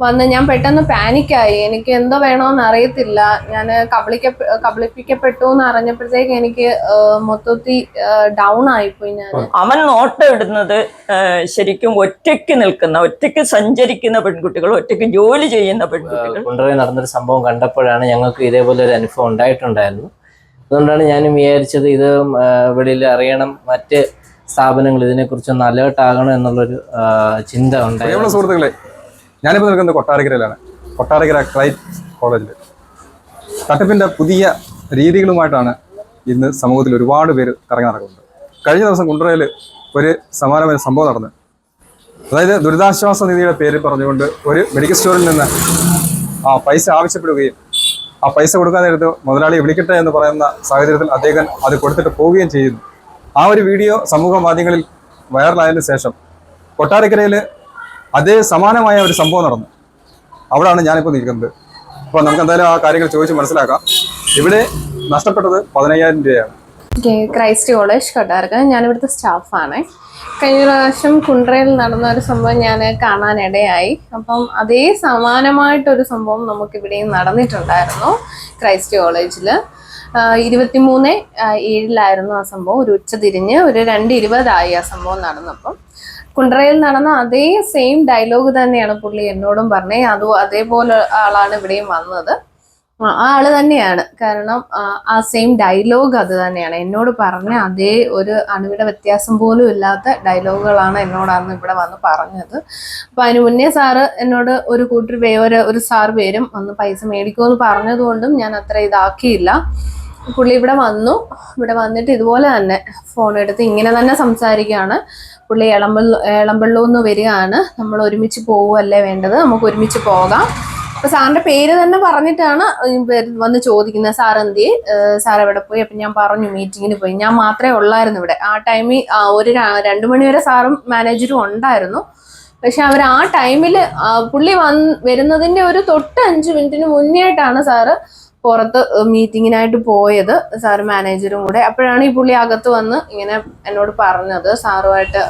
വന്ന് ഞാൻ പെട്ടെന്ന് പാനിക്കായി. എനിക്ക് എന്തോ വേണോന്ന് അറിയത്തില്ല. ഞാൻ കബളിക്ക കബളിപ്പിക്കപ്പെട്ടു എന്ന് അറിഞ്ഞപ്പോഴത്തേക്ക് എനിക്ക് മൊത്തത്തിൽ ഡൗൺ ആയിപ്പോയി ഞാൻ അവൻ നോട്ടം ഇടുന്നത് ശരിക്കും ഒറ്റയ്ക്ക് നിൽക്കുന്ന ഒറ്റയ്ക്ക് സഞ്ചരിക്കുന്ന പെൺകുട്ടികൾ ഒറ്റയ്ക്ക് ജോലി ചെയ്യുന്ന പെൺകുട്ടികൾ. കൊണ്ടുപോയി നടന്നൊരു സംഭവം കണ്ടപ്പോഴാണ് ഞങ്ങൾക്ക് ഇതേപോലെ ഒരു അനുഭവം ഉണ്ടായിട്ടുണ്ടായിരുന്നു. അതുകൊണ്ടാണ് ഞാനും വിചാരിച്ചത് ഇത് വെളിയിൽ അറിയണം മറ്റ് സ്ഥാപനങ്ങൾ ഇതിനെക്കുറിച്ചൊന്ന് അലേർട്ട് ആകണം എന്നുള്ളൊരു ചിന്ത ഉണ്ടായിരുന്നു. സുഹൃത്തുക്കളെ ഞാനിപ്പോൾ നിൽക്കുന്നത് കൊട്ടാരക്കരയിലാണ്. കൊട്ടാരക്കര ക്രൈറ്റ് കോളേജിൽ. തട്ടിപ്പിന്റെ പുതിയ രീതികളുമായിട്ടാണ് ഇന്ന് സമൂഹത്തിൽ ഒരുപാട് പേര് കറങ്ങി നടക്കുന്നത്. കഴിഞ്ഞ ദിവസം കുണ്ടറയിൽ ഒരു സമാനമായ സംഭവം നടന്നു. അതായത് ദുരിതാശ്വാസ നിധിയുടെ പേര് പറഞ്ഞുകൊണ്ട് ഒരു മെഡിക്കൽ സ്റ്റോറിൽ നിന്ന് ആ പൈസ ആവശ്യപ്പെടുകയും ആ പൈസ കൊടുക്കാൻ നേരത്ത് മുതലാളിയെ വിളിക്കട്ടെ എന്ന് പറയുന്ന സാഹചര്യത്തിൽ അദ്ദേഹം അത് കൊടുത്തിട്ട് പോവുകയും ചെയ്യുന്നു ആ ഒരു വീഡിയോ സമൂഹ മാധ്യമങ്ങളിൽ വൈറലായതിനു ശേഷം കൊട്ടാരക്കരയിൽ അതേ സമാനമായ ഒരു സംഭവം നടന്നു. അവിടെയാണ് ഞാനിപ്പോൾ നിൽക്കുന്നത്. അപ്പോൾ നമുക്ക് എന്തായാലും ആ കാര്യങ്ങൾ ചോദിച്ച് മനസ്സിലാക്കാം. ഇവിടെ നഷ്ടപ്പെട്ടത് പതിനയ്യായിരം രൂപയാണ്. ക്രൈസ്റ്റ് കോളേജ് കൊട്ടാർക്ക് ഞാനിവിടുത്തെ സ്റ്റാഫാണ്. കഴിഞ്ഞ പ്രാവശ്യം കുണ്ട്രയിൽ നടന്ന ഒരു സംഭവം ഞാൻ കാണാനിടയായി. അപ്പം അതേ സമാനമായിട്ടൊരു സംഭവം നമുക്കിവിടെയും നടന്നിട്ടുണ്ടായിരുന്നു ക്രൈസ്റ്റ് കോളേജിൽ ഇരുപത്തിമൂന്ന് ഏഴിലായിരുന്നു ആ സംഭവം. ഒരു ഉച്ച തിരിഞ്ഞ് ഒരു രണ്ട് ഇരുപതായി ആ സംഭവം നടന്നപ്പം. കുണ്ട്രയിൽ നടന്ന അതേ സെയിം ഡയലോഗ് തന്നെയാണ് പുള്ളി എന്നോടും പറഞ്ഞേ. അത് അതേപോലെ ആളാണ് ഇവിടെയും വന്നത്. ആ ആൾ തന്നെയാണ്. കാരണം ആ, സെയിം ഡയലോഗ് അത് തന്നെയാണ്. എന്നോട് പറഞ്ഞ അതേ ഒരു അണുവിട വ്യത്യാസം പോലും ഇല്ലാത്ത ഡയലോഗുകളാണ് എന്നോടാന്ന് ഇവിടെ വന്ന് പറഞ്ഞത്. അപ്പൊ അതിന് മുന്നേ സാറ് എന്നോട് ഒരു കൂട്ടർ ഒരു ഒരു സാർ പേരും വന്ന് പൈസ മേടിക്കുമെന്ന് പറഞ്ഞതുകൊണ്ടും ഞാൻ അത്ര ഇതാക്കിയില്ല. പുള്ളി ഇവിടെ വന്നു. ഇവിടെ വന്നിട്ട് ഇതുപോലെ തന്നെ ഫോൺ എടുത്ത് ഇങ്ങനെ തന്നെ സംസാരിക്കുകയാണ്. പുള്ളി എളമ്പള്ളൂ എളമ്പള്ളൂന്ന് വരികയാണ്. നമ്മൾ ഒരുമിച്ച് പോവുകയല്ലേ വേണ്ടത്? നമുക്ക് ഒരുമിച്ച് പോകാം. അപ്പൊ സാറിന്റെ പേര് തന്നെ പറഞ്ഞിട്ടാണ് വന്ന് ചോദിക്കുന്നത് സാർ എന്തി സാർ എവിടെ പോയി? അപ്പൊ ഞാൻ പറഞ്ഞു മീറ്റിങ്ങിന് പോയി. ഞാൻ മാത്രമേ ഉള്ളായിരുന്നു ഇവിടെ. ആ ടൈമിൽ ഒരു രണ്ടു മണി വരെ സാറും മാനേജറും ഉണ്ടായിരുന്നു. പക്ഷെ അവർ ആ ടൈമിൽ പുള്ളി വന്ന് വരുന്നതിന്റെ ഒരു തൊട്ട് അഞ്ച് മിനിറ്റിന് മുന്നേ ആയിട്ടാണ് സാറ് പുറത്ത് മീറ്റിങ്ങിനായിട്ട് പോയത് സാറ് മാനേജറും കൂടെ. അപ്പോഴാണ് ഈ പുള്ളി അകത്ത് വന്ന് ഇങ്ങനെ എന്നോട് പറഞ്ഞത്. സാറുമായിട്ട്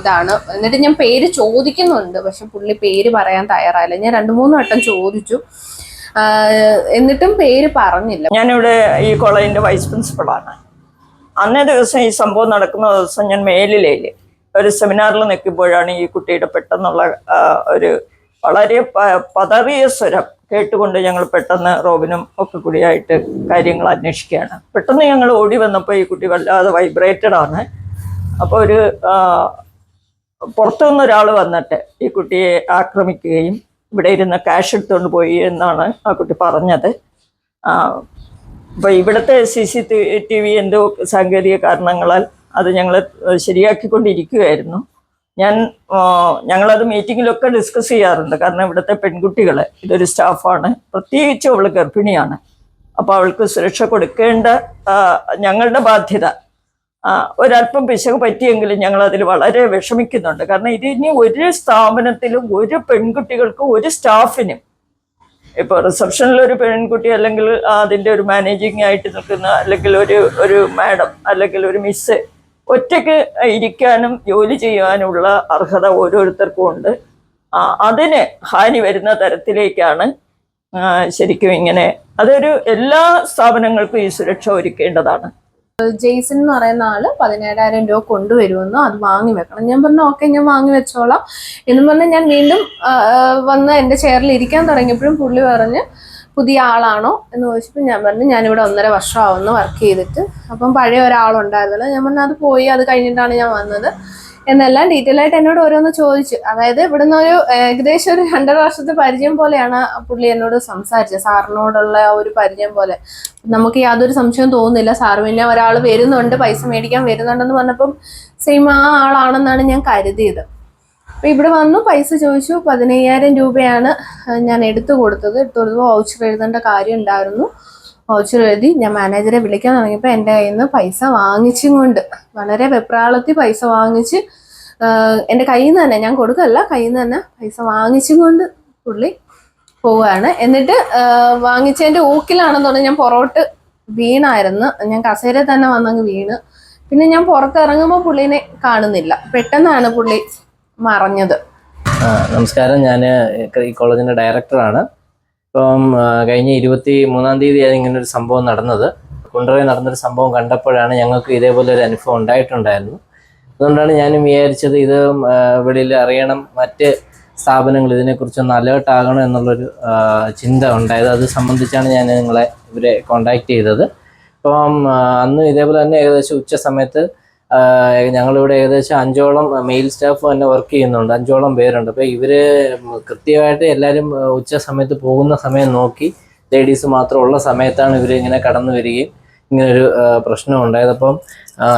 ഇതാണ്. എന്നിട്ട് ഞാൻ പേര് ചോദിക്കുന്നുണ്ട്. പക്ഷെ പുള്ളി പേര് പറയാൻ തയ്യാറായില്ല. ഞാൻ രണ്ടു മൂന്ന് വട്ടം ചോദിച്ചു. എന്നിട്ടും പേര് പറഞ്ഞില്ല. ഞാനിവിടെ ഈ കോളേജിന്റെ വൈസ് പ്രിൻസിപ്പളാണ് അന്നേ ദിവസം ഈ സംഭവം നടക്കുന്ന ദിവസം ഞാൻ മേലിലേൽ ഒരു സെമിനാറിൽ നിൽക്കുമ്പോഴാണ് ഈ കുട്ടിയുടെ പെട്ടെന്നുള്ള ഒരു വളരെ പതറിയ സ്വരം കേട്ടുകൊണ്ട് ഞങ്ങൾ പെട്ടെന്ന് റോബിനും ഒക്കെ കൂടിയായിട്ട് കാര്യങ്ങൾ അന്വേഷിക്കുകയാണ്. പെട്ടെന്ന് ഞങ്ങൾ ഓടി വന്നപ്പോൾ ഈ കുട്ടി വല്ലാതെ വൈബ്രേറ്റഡ് ആണ്. അപ്പോൾ ഒരു പുറത്തു ഒരാൾ വന്നിട്ട് ഈ കുട്ടിയെ ആക്രമിക്കുകയും ഇവിടെ ഇരുന്ന് ക്യാഷ് എടുത്തുകൊണ്ട് പോയി എന്നാണ് ആ കുട്ടി പറഞ്ഞത്. അപ്പോൾ ഇവിടുത്തെ സി സി ടി വി എന്തോ സാങ്കേതിക കാരണങ്ങളാൽ അത് ഞങ്ങൾ ശരിയാക്കിക്കൊണ്ടിരിക്കുകയായിരുന്നു. ഞാൻ ഞങ്ങളത് മീറ്റിങ്ങിലൊക്കെ ഡിസ്കസ് ചെയ്യാറുണ്ട്. കാരണം ഇവിടുത്തെ പെൺകുട്ടികളെ ഇതൊരു സ്റ്റാഫാണ്. പ്രത്യേകിച്ച് അവൾ ഗർഭിണിയാണ്. അപ്പോൾ അവൾക്ക് സുരക്ഷ കൊടുക്കേണ്ട ഞങ്ങളുടെ ബാധ്യത. ഒരല്പം പിശക് പറ്റിയെങ്കിലും ഞങ്ങൾ അതിൽ വളരെ വിഷമിക്കുന്നുണ്ട്. കാരണം ഇത് ഇനി ഒരു സ്ഥാപനത്തിലും ഒരു പെൺകുട്ടികൾക്കും ഒരു സ്റ്റാഫിനും ഇപ്പോൾ റിസപ്ഷനിൽ ഒരു പെൺകുട്ടി അല്ലെങ്കിൽ അതിന്റെ ഒരു മാനേജിങ് ആയിട്ട് നിൽക്കുന്ന അല്ലെങ്കിൽ ഒരു ഒരു മാഡം അല്ലെങ്കിൽ ഒരു മിസ്സ് ഒറ്റയ്ക്ക് ഇരിക്കാനും ജോലി ചെയ്യാനുള്ള അർഹത ഓരോരുത്തർക്കും ഉണ്ട്. അതിന് ഹാനി വരുന്ന തരത്തിലേക്കാണ് ശരിക്കും ഇങ്ങനെ. അതൊരു എല്ലാ സ്ഥാപനങ്ങൾക്കും ഈ സുരക്ഷ ഒരുക്കേണ്ടതാണ്. ജെയ്സൺ എന്ന് പറയുന്ന ആൾ പതിനേഴായിരം രൂപ കൊണ്ടുവരുമെന്നും അത് വാങ്ങി വെക്കണം. ഞാൻ പറഞ്ഞു ഓക്കെ ഞാൻ വാങ്ങി വെച്ചോളാം. എന്നും പറഞ്ഞ് ഞാൻ വീണ്ടും വന്ന് എന്റെ ചെയറിൽ ഇരിക്കാൻ തുടങ്ങിയപ്പോഴും പുള്ളി പറഞ്ഞ് പുതിയ ആളാണോ എന്ന് ചോദിച്ചപ്പോൾ ഞാൻ പറഞ്ഞു ഞാനിവിടെ ഒന്നര വർഷമാവുന്നു വർക്ക് ചെയ്തിട്ട്. അപ്പം പഴയ ഒരാളുണ്ടായിരുന്നല്ലോ. ഞാൻ പറഞ്ഞു അത് പോയി അത് കഴിഞ്ഞിട്ടാണ് ഞാൻ വന്നത്. എന്നെല്ലാം ഡീറ്റെയിൽ ആയിട്ട് എന്നോട് ഓരോന്ന് ചോദിച്ചു. അതായത് ഇവിടുന്ന് ഒരു ഏകദേശം ഒരു രണ്ടര വർഷത്തെ പരിചയം പോലെയാണ് പുള്ളി എന്നോട് സംസാരിച്ചത്. സാറിനോടുള്ള ഒരു പരിചയം പോലെ. നമുക്ക് യാതൊരു സംശയവും തോന്നുന്നില്ല. സാറ് പിന്നെ ഒരാൾ വരുന്നുണ്ട് പൈസ മേടിക്കാൻ വരുന്നുണ്ടെന്ന് പറഞ്ഞപ്പം സെയിം ആ ആളാണെന്നാണ് ഞാൻ കരുതിയത്. അപ്പൊ ഇവിടെ വന്നു പൈസ ചോദിച്ചു പതിനയ്യായിരം രൂപയാണ് ഞാൻ എടുത്തു കൊടുത്തത്. എടുത്തു കൊടുത്തപ്പോൾ വൗച്ചർ എഴുതേണ്ട കാര്യം ഉണ്ടായിരുന്നു. വൗച്ചർ എഴുതി ഞാൻ മാനേജറെ വിളിക്കാൻ തുടങ്ങിയപ്പോൾ എന്റെ കയ്യിൽ നിന്ന് പൈസ വാങ്ങിച്ചും കൊണ്ട് വളരെ വെപ്രാളത്തിൽ പൈസ വാങ്ങിച്ച് എന്റെ കയ്യിൽ നിന്ന് തന്നെ ഞാൻ കൊടുക്കല്ല കയ്യിൽ നിന്ന് തന്നെ പൈസ വാങ്ങിച്ചും കൊണ്ട് പുള്ളി പോവുകയാണ്. എന്നിട്ട് വാങ്ങിച്ചതിന്റെ ഊക്കിലാണെന്ന് തോന്നുന്നു ഞാൻ പൊറോട്ട് വീണായിരുന്നു. ഞാൻ കസേര തന്നെ വന്നങ്ങ് വീണ്. പിന്നെ ഞാൻ പുറത്തിറങ്ങുമ്പോൾ പുള്ളീനെ കാണുന്നില്ല. പെട്ടെന്നാണ് പുള്ളി മറഞ്ഞത്. നമസ്കാരം. ഞാൻ ഈ കോളേജിന്റെ ഡയറക്ടറാണ്. ഇപ്പം കഴിഞ്ഞ ഇരുപത്തി മൂന്നാം തീയതിയാണ് ഇങ്ങനെ ഒരു സംഭവം നടന്നത്. കുണ്ടറയിൽ നടന്നൊരു സംഭവം കണ്ടപ്പോഴാണ് ഞങ്ങൾക്ക് ഇതേപോലെ ഒരു അനുഭവം ഉണ്ടായിട്ടുണ്ടായിരുന്നു. അതുകൊണ്ടാണ് ഞാനും വിചാരിച്ചത് ഇത് വെളിയിൽ അറിയണം മറ്റ് സ്ഥാപനങ്ങൾ ഇതിനെക്കുറിച്ചൊന്ന് അലേർട്ട് ആകണം എന്നുള്ളൊരു ചിന്ത ഉണ്ടായത്. അത് സംബന്ധിച്ചാണ് ഞാൻ നിങ്ങളെ ഇവരെ കോണ്ടാക്ട് ചെയ്തത്. അപ്പം അന്ന് ഇതേപോലെ തന്നെ ഏകദേശം ഉച്ച സമയത്ത് ഞങ്ങളിവിടെ ഏകദേശം അഞ്ചോളം മെയിൽ സ്റ്റാഫ് തന്നെ വർക്ക് ചെയ്യുന്നുണ്ട് അഞ്ചോളം പേരുണ്ട്. അപ്പോൾ ഇവർ കൃത്യമായിട്ട് എല്ലാവരും ഉച്ച സമയത്ത് പോകുന്ന സമയം നോക്കി ലേഡീസ് മാത്രമുള്ള സമയത്താണ് ഇവർ ഇങ്ങനെ കടന്നു വരികയും ഇങ്ങനൊരു പ്രശ്നം ഉണ്ടായത്. അപ്പം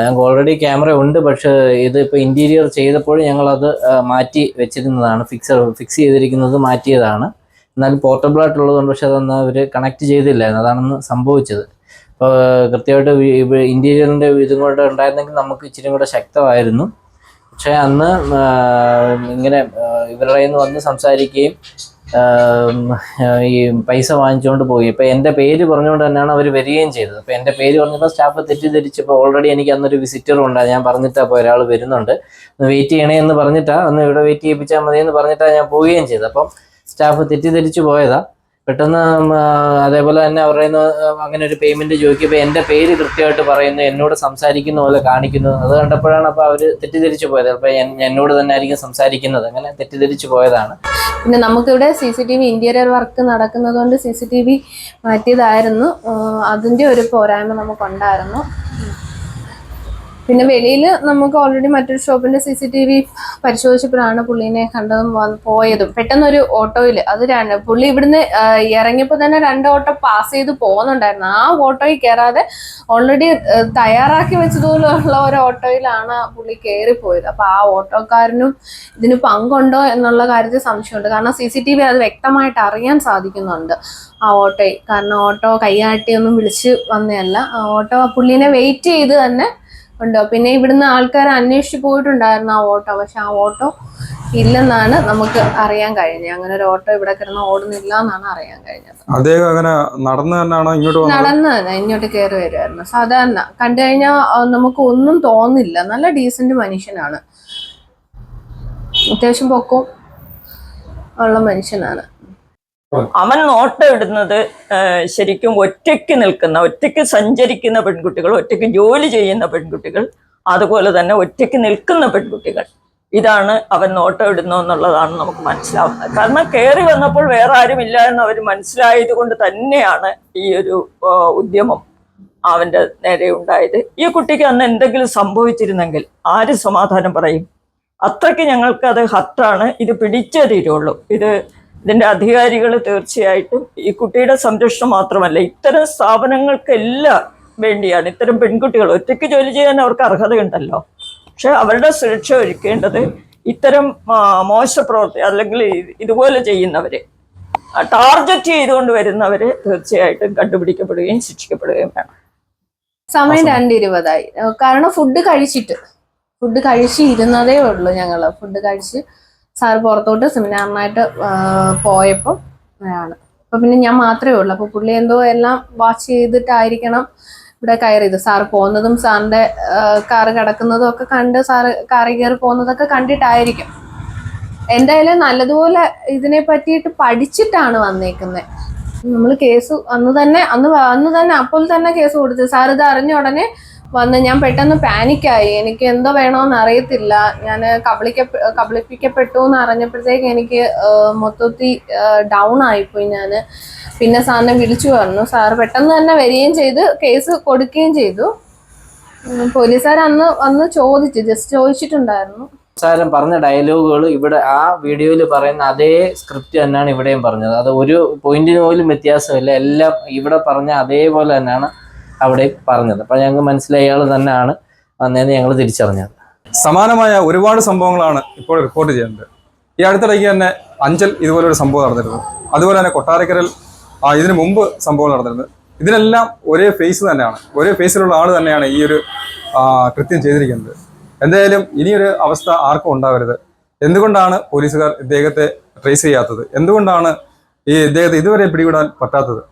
ഞങ്ങൾക്ക് ഓൾറെഡി ക്യാമറ ഉണ്ട് പക്ഷേ ഇത് ഇപ്പോൾ ഇന്റീരിയർ ചെയ്തപ്പോൾ ഞങ്ങളത് മാറ്റി വെച്ചിരുന്നതാണ്. ഫിക്സ് ഫിക്സ് ചെയ്തിരിക്കുന്നത് മാറ്റിയതാണ്. എന്നാലും പോർട്ടബിൾ ആയിട്ടുള്ളതുകൊണ്ട് പക്ഷെ അതൊന്നും അവർ കണക്ട് ചെയ്തില്ലായിരുന്നു. അതാണെന്ന് സംഭവിച്ചത്. അപ്പോൾ കൃത്യമായിട്ട് ഇന്റീരിയറിന്റെ ഇതും കൂടെ ഉണ്ടായിരുന്നെങ്കിൽ നമുക്ക് ഇച്ചിരി കൂടെ ശക്തമായിരുന്നു. പക്ഷേ അന്ന് ഇങ്ങനെ ഇവരുടെ നിന്ന് വന്ന് സംസാരിക്കുകയും ഈ പൈസ വാങ്ങിച്ചുകൊണ്ട് പോയി ഇപ്പം എന്റെ പേര് പറഞ്ഞുകൊണ്ട് തന്നെയാണ് അവർ വരികയും ചെയ്തത്. അപ്പോൾ എന്റെ പേര് പറഞ്ഞപ്പോൾ സ്റ്റാഫ് തെറ്റിദ്ധരിച്ചപ്പോൾ ഓൾറെഡി എനിക്ക് അന്നൊരു വിസിറ്ററും ഉണ്ടായി ഞാൻ പറഞ്ഞിട്ടാ അപ്പോൾ ഒരാൾ വരുന്നുണ്ട്. ഒന്ന് വെയിറ്റ് ചെയ്യണേ എന്ന് പറഞ്ഞിട്ടാ ഒന്ന് ഇവിടെ വെയിറ്റ് ചെയ്യിപ്പിച്ചാൽ മതി എന്ന് പറഞ്ഞിട്ടാണ് ഞാൻ പോവുകയും ചെയ്തത്. അപ്പം സ്റ്റാഫ് തെറ്റിദ്ധരിച്ച് പോയതാ. പെട്ടെന്ന് അതേപോലെ തന്നെ അവരുടെ അങ്ങനെ ഒരു പേയ്മെന്റ് ചോദിക്കുമ്പോൾ എന്റെ പേര് കൃത്യമായിട്ട് പറയുന്നു എന്നോട് സംസാരിക്കുന്ന പോലെ കാണിക്കുന്നു. അത് കണ്ടപ്പോഴാണ് അപ്പോൾ അവർ തെറ്റിദ്ധരിച്ചു പോയത്. അപ്പോൾ എന്നോട് തന്നെ ആയിരിക്കും സംസാരിക്കുന്നത്. അങ്ങനെ തെറ്റിദ്ധരിച്ചു പോയതാണ്. പിന്നെ നമുക്കിവിടെ C C T V interior work നടക്കുന്നതുകൊണ്ട് C C T V മാറ്റിയതായിരുന്നു. ആഹ് അതിന്റെ ഒരു പോരായ്മ നമുക്കുണ്ടായിരുന്നു. പിന്നെ വെളിയിൽ നമുക്ക് ഓൾറെഡി മറ്റൊരു ഷോപ്പിന്റെ സി സി ടി വി പരിശോധിച്ചപ്പോഴാണ് പുള്ളീനെ കണ്ടതും പോയതും. പെട്ടെന്നൊരു ഓട്ടോയിൽ അത് രണ്ട് പുള്ളി ഇവിടുന്ന് ഇറങ്ങിയപ്പോൾ തന്നെ രണ്ട് ഓട്ടോ പാസ് ചെയ്ത് പോകുന്നുണ്ടായിരുന്നു. ആ ഓട്ടോയിൽ കയറാതെ ഓൾറെഡി തയ്യാറാക്കി വെച്ചതുപോലുള്ള ഒരു ഓട്ടോയിലാണ് പുള്ളി കയറിപ്പോയത്. അപ്പൊ ആ ഓട്ടോക്കാരനും ഇതിന് പങ്കുണ്ടോ എന്നുള്ള കാര്യത്തിൽ സംശയമുണ്ട്. കാരണം സി സി ടി വി അത് വ്യക്തമായിട്ട് അറിയാൻ സാധിക്കുന്നുണ്ട് ആ ഓട്ടോയിൽ. കാരണം ഓട്ടോ കൈയാട്ടിയൊന്നും വിളിച്ച് വന്നതല്ല. ആ ഓട്ടോ പുള്ളിനെ വെയിറ്റ് ചെയ്ത് തന്നെ ഉണ്ടോ? പിന്നെ ഇവിടുന്ന് ആൾക്കാർ അന്വേഷിച്ച് പോയിട്ടുണ്ടായിരുന്നു ആ ഓട്ടോ. പക്ഷെ ആ ഓട്ടോ ഇല്ലെന്നാണ് നമുക്ക് അറിയാൻ കഴിഞ്ഞത്. അങ്ങനെ ഒരു ഓട്ടോ ഇവിടെ കിടന്ന് ഓടുന്നില്ല എന്നാണ് അറിയാൻ കഴിഞ്ഞത്. അദ്ദേഹം അങ്ങനെ നടന്നു തന്നെയാണോ ഇങ്ങോട്ട് നടന്ന് തന്നെ ഇങ്ങോട്ട് കയറി വരുമായിരുന്നു സാധാരണ കണ്ടു കഴിഞ്ഞാൽ നമുക്ക് ഒന്നും തോന്നില്ല. നല്ല ഡീസന്റ് മനുഷ്യനാണ്. അത്യാവശ്യം പൊക്കവും ഉള്ള മനുഷ്യനാണ്. അവൻ നോട്ടം ഇടുന്നത് ശരിക്കും ഒറ്റയ്ക്ക് നിൽക്കുന്ന ഒറ്റയ്ക്ക് സഞ്ചരിക്കുന്ന പെൺകുട്ടികൾ ഒറ്റയ്ക്ക് ജോലി ചെയ്യുന്ന പെൺകുട്ടികൾ അതുപോലെ തന്നെ ഒറ്റയ്ക്ക് നിൽക്കുന്ന പെൺകുട്ടികൾ. ഇതാണ് അവൻ നോട്ടം ഇടുന്നു എന്നുള്ളതാണ് നമുക്ക് മനസ്സിലാവുന്നത്. കാരണം കയറി വന്നപ്പോൾ വേറെ ആരുമില്ല എന്ന് അവർ മനസ്സിലായത് കൊണ്ട് തന്നെയാണ് ഈ ഒരു ഉദ്യമം അവന്റെ നേരെ ഉണ്ടായത്. ഈ കുട്ടിക്ക് അന്ന് എന്തെങ്കിലും സംഭവിച്ചിരുന്നെങ്കിൽ ആര് സമാധാനം പറയും? അത്രയ്ക്ക് ഞങ്ങൾക്ക് അത് ഹത്താണ്. ഇത് പിടിച്ചേ തീരുള്ളൂ. ഇത് ഇതിന്റെ അധികാരികൾ തീർച്ചയായിട്ടും ഈ കുട്ടിയുടെ സംരക്ഷണം മാത്രമല്ല ഇത്തരം സ്ഥാപനങ്ങൾക്കെല്ലാം വേണ്ടിയാണ് ഇത്തരം പെൺകുട്ടികൾ ഒറ്റയ്ക്ക് ജോലി ചെയ്യാൻ അവർക്ക് അർഹതയുണ്ടല്ലോ. പക്ഷെ അവരുടെ സുരക്ഷ ഒരുക്കേണ്ടത് ഇത്തരം മോശപ്രവർത്തി മോശ പ്രവർത്തി അല്ലെങ്കിൽ ഇതുപോലെ ചെയ്യുന്നവരെ ടാർഗറ്റ് ചെയ്തുകൊണ്ട് വരുന്നവരെ തീർച്ചയായിട്ടും കണ്ടുപിടിക്കപ്പെടുകയും ശിക്ഷിക്കപ്പെടുകയും വേണം. സമയം രണ്ടിരുപതായി. കാരണം ഫുഡ് കഴിച്ചിട്ട്. ഫുഡ് കഴിച്ചിരുന്നതേ ഉള്ളൂ ഞങ്ങൾ ഫുഡ് കഴിച്ച് സാർ പുറത്തോട്ട് സെമിനാറിനായിട്ട് പോയപ്പോൾ ആണ്. അപ്പൊ പിന്നെ ഞാൻ മാത്രമേ ഉള്ളൂ. അപ്പൊ പുള്ളി എന്തോ എല്ലാം വാച്ച് ചെയ്തിട്ടായിരിക്കണം ഇവിടെ കയറിയത്. സാർ പോകുന്നതും സാറിന്റെ കാറ് കിടക്കുന്നതും ഒക്കെ കണ്ട് സാറ് കാറിൽ കയറി പോകുന്നതൊക്കെ കണ്ടിട്ടായിരിക്കും. എന്തായാലും നല്ലതുപോലെ ഇതിനെ പറ്റിയിട്ട് പഠിച്ചിട്ടാണ് വന്നേക്കുന്നത് നമ്മൾ കേസ് അന്ന് തന്നെ അന്ന് അന്ന് തന്നെ അപ്പോൾ തന്നെ കേസ് കൊടുത്തു സാർ ഇത് അറിഞ്ഞ ഉടനെ വന്ന് ഞാൻ പെട്ടെന്ന് പാനിക്കായി എനിക്ക് എന്തോ വേണോന്ന് അറിയത്തില്ല. ഞാൻ കബളിക്ക കബളിപ്പിക്കപ്പെട്ടു എന്ന് അറിഞ്ഞപ്പോഴത്തേക്ക് എനിക്ക് മൊത്തത്തിൽ ഡൗൺ ആയിപ്പോയി ഞാൻ പിന്നെ സാറിനെ വിളിച്ചു പറഞ്ഞു. സാറ് പെട്ടെന്ന് തന്നെ വരികയും ചെയ്ത് കേസ് കൊടുക്കുകയും ചെയ്തു. പോലീസുകാർ അന്ന് വന്ന് ചോദിച്ചു ജസ്റ്റ് ചോദിച്ചിട്ടുണ്ടായിരുന്നു. സംസാരം പറഞ്ഞ ഡയലോഗുകൾ ഇവിടെ ആ വീഡിയോയിൽ പറയുന്ന അതേ സ്ക്രിപ്റ്റ് തന്നെയാണ് ഇവിടെയും പറഞ്ഞത്. അത് ഒരു പോയിന്റിന് പോലും വ്യത്യാസമില്ല. എല്ലാം ഇവിടെ പറഞ്ഞ അതേപോലെ തന്നെയാണ്. അവിടെ പറഞ്ഞത്. അപ്പോൾ ഞങ്ങൾക്ക് മനസ്സിലായി തന്നെയാണ് വന്നതെന്ന് ഞങ്ങൾ തിരിച്ചറിഞ്ഞത്. സമാനമായ ഒരുപാട് സംഭവങ്ങളാണ് ഇപ്പോൾ റിപ്പോർട്ട് ചെയ്യുന്നത്. ഈ അടുത്തിടയ്ക്ക് തന്നെ അഞ്ചൽ ഇതുപോലെ ഒരു സംഭവം നടന്നിരുന്നു. അതുപോലെ തന്നെ കൊട്ടാരക്കരൽ ഇതിനു മുമ്പ് സംഭവം നടന്നിരുന്നു. ഇതിനെല്ലാം ഒരേ ഫേസ് തന്നെയാണ്. ഒരേ ഫേസിലുള്ള ആൾ തന്നെയാണ് ഈ ഒരു കൃത്യം ചെയ്തിരിക്കുന്നത്. എന്തായാലും ഇനിയൊരു അവസ്ഥ ആർക്കും ഉണ്ടാവരുത്. എന്തുകൊണ്ടാണ് പോലീസുകാർ ഇദ്ദേഹത്തെ ട്രേസ് ചെയ്യാത്തത്? എന്തുകൊണ്ടാണ് ഈ ഇദ്ദേഹത്തെ ഇതുവരെ പിടികൂടാൻ പറ്റാത്തത്?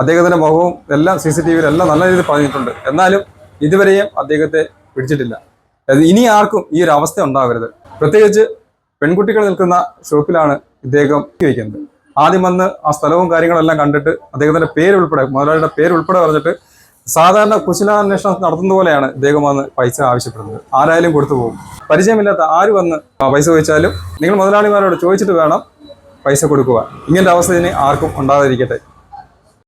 അദ്ദേഹത്തിന്റെ മുഖവും എല്ലാം സി സി ടി വിയിൽ എല്ലാം നല്ല രീതിയിൽ പറഞ്ഞിട്ടുണ്ട് എന്നാലും ഇതുവരെയും അദ്ദേഹത്തെ പിടിച്ചിട്ടില്ല. ഇനി ആർക്കും ഈ ഒരു അവസ്ഥ ഉണ്ടാവരുത്. പ്രത്യേകിച്ച് പെൺകുട്ടികൾ നിൽക്കുന്ന ഷോപ്പിലാണ് ഇദ്ദേഹം വയ്ക്കുന്നത് ആദ്യം വന്ന് ആ സ്ഥലവും കാര്യങ്ങളെല്ലാം കണ്ടിട്ട് അദ്ദേഹത്തിന്റെ പേര് ഉൾപ്പെടെ മുതലാളിയുടെ പേര് ഉൾപ്പെടെ പറഞ്ഞിട്ട് സാധാരണ കുശലാന്വേഷണം നടത്തുന്ന പോലെയാണ് ഇദ്ദേഹം വന്ന് പൈസ ആവശ്യപ്പെടുന്നത്. ആരായാലും കൊടുത്തു പോകും. പരിചയമില്ലാത്ത ആര് വന്ന് പൈസ ചോദിച്ചാലും നിങ്ങൾ മുതലാളിമാരോട് ചോദിച്ചിട്ട് വേണം പൈസ കൊടുക്കുക ഇങ്ങനത്തെ അവസ്ഥ ഇനി ആർക്കും ഉണ്ടാകാതിരിക്കട്ടെ.